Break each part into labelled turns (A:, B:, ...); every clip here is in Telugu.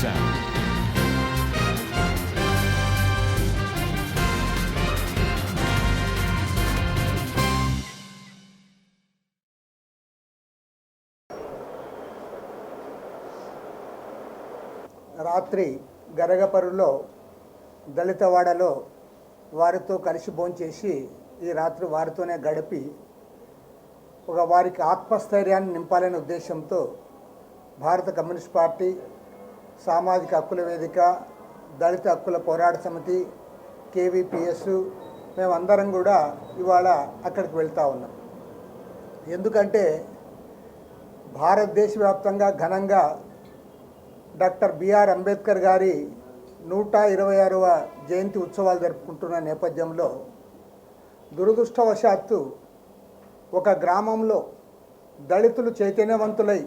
A: sound.
B: రాత్రి గరగపరులో దళితవాడలో వారితో కలిసి భోంచేసి ఈ రాత్రి వారితోనే గడిపి ఒక వారికి ఆత్మస్థైర్యాన్ని నింపాలనే ఉద్దేశంతో భారత కమ్యూనిస్ట్ పార్టీ సామాజిక హక్కుల వేదిక దళిత హక్కుల పోరాట సమితి కేవీపీఎస్ మేమందరం కూడా ఇవాళ అక్కడికి వెళ్తూ ఉన్నాం. ఎందుకంటే భారతదేశ వ్యాప్తంగా ఘనంగా డాక్టర్ బిఆర్ అంబేద్కర్ గారి నూట ఇరవై ఆరవ జయంతి ఉత్సవాలు జరుపుకుంటున్న నేపథ్యంలో దురదృష్టవశాత్తు ఒక గ్రామంలో దళితులు చైతన్యవంతులై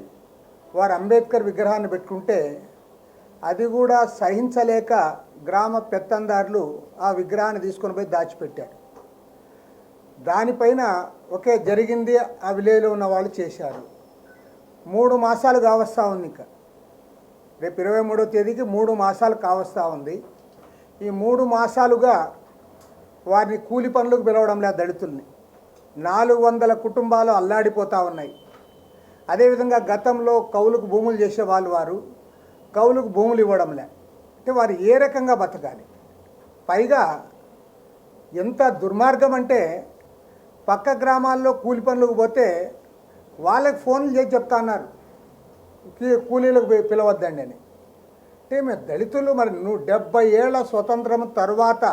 B: వారు అంబేద్కర్ విగ్రహాన్ని పెట్టుకుంటే అది కూడా సహించలేక గ్రామ పెత్తందారులు ఆ విగ్రహాన్ని తీసుకొని పోయి దాచిపెట్టారు. దానిపైన ఒకే జరిగింది ఆ విలేజ్లో ఉన్న వాళ్ళు చేశారు. మూడు మాసాలు కావస్తా ఉంది ఇంకా. రేపు ఇరవై మూడో తేదీకి మూడు మాసాలు కావస్తా ఉంది. ఈ మూడు మాసాలుగా వారిని కూలి పనులకు పిలవడం లేదు దళితుల్ని. నాలుగు వందల కుటుంబాలు అల్లాడిపోతూ ఉన్నాయి. అదేవిధంగా గతంలో కౌలుకు భూములు చేసే వాళ్ళు వారు. కౌలుకు భూములు ఇవ్వడం లే అంటే వారు ఏ రకంగా బతకాలి? పైగా ఎంత దుర్మార్గం అంటే పక్క గ్రామాల్లో కూలి పనులకు పోతే వాళ్ళకి ఫోన్లు చేసి చెప్తా అన్నారు. కూలీలకు పిలవద్దండి అని. అంటే మేము దళితులు మరి నువ్వు డెబ్బై ఏళ్ళ స్వతంత్రం తర్వాత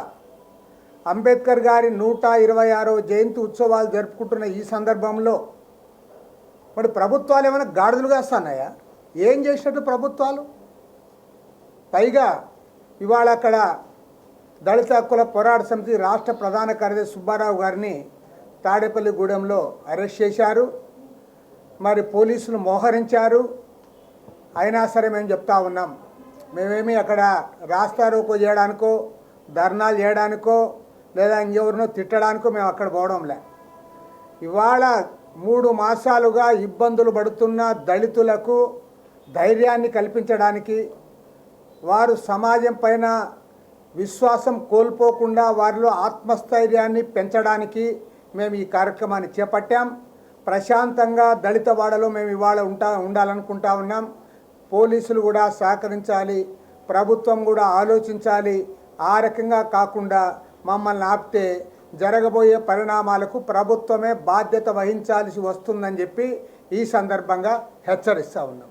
B: అంబేద్కర్ గారి నూట ఇరవై ఆరో జయంతి ఉత్సవాలు జరుపుకుంటున్న ఈ సందర్భంలో మరి ప్రభుత్వాలు ఏమైనా గాడిదలుగా కాస్తున్నాయా? ఏం చేసినట్టు ప్రభుత్వాలు? పైగా ఇవాళ అక్కడ దళిత హక్కుల పోరాట సమితి రాష్ట్ర ప్రధాన కార్యదర్శి సుబ్బారావు గారిని తాడేపల్లిగూడెంలో అరెస్ట్ చేశారు. మరి పోలీసులు మోహరించారు. అయినా సరే మేము చెప్తా ఉన్నాం. మేమేమి అక్కడ రాస్తారోకో చేయడానికో ధర్నాలు చేయడానికో లేదా ఇంకెవరినో తిట్టడానికో మేము అక్కడ పోవడంలే. ఇవాళ మూడు మాసాలుగా ఇబ్బందులు పడుతున్న దళితులకు ధైర్యాన్ని కల్పించడానికి వారు సమాజం పైన విశ్వాసం కోల్పోకుండా వారిలో ఆత్మస్థైర్యాన్ని పెంచడానికి మేము ఈ కార్యక్రమాన్ని చేపట్టాం. ప్రశాంతంగా దళిత వాడలో మేము ఇవాళ ఉంటా ఉండాలనుకుంటా ఉన్నాం. పోలీసులు కూడా సహకరించాలి. ప్రభుత్వం కూడా ఆలోచించాలి. ఆ రకంగా కాకుండా మమ్మల్ని ఆపితే జరగబోయే పరిణామాలకు ప్రభుత్వమే బాధ్యత వహించాల్సి వస్తుందని చెప్పి ఈ సందర్భంగా హెచ్చరిస్తూ ఉన్నాం.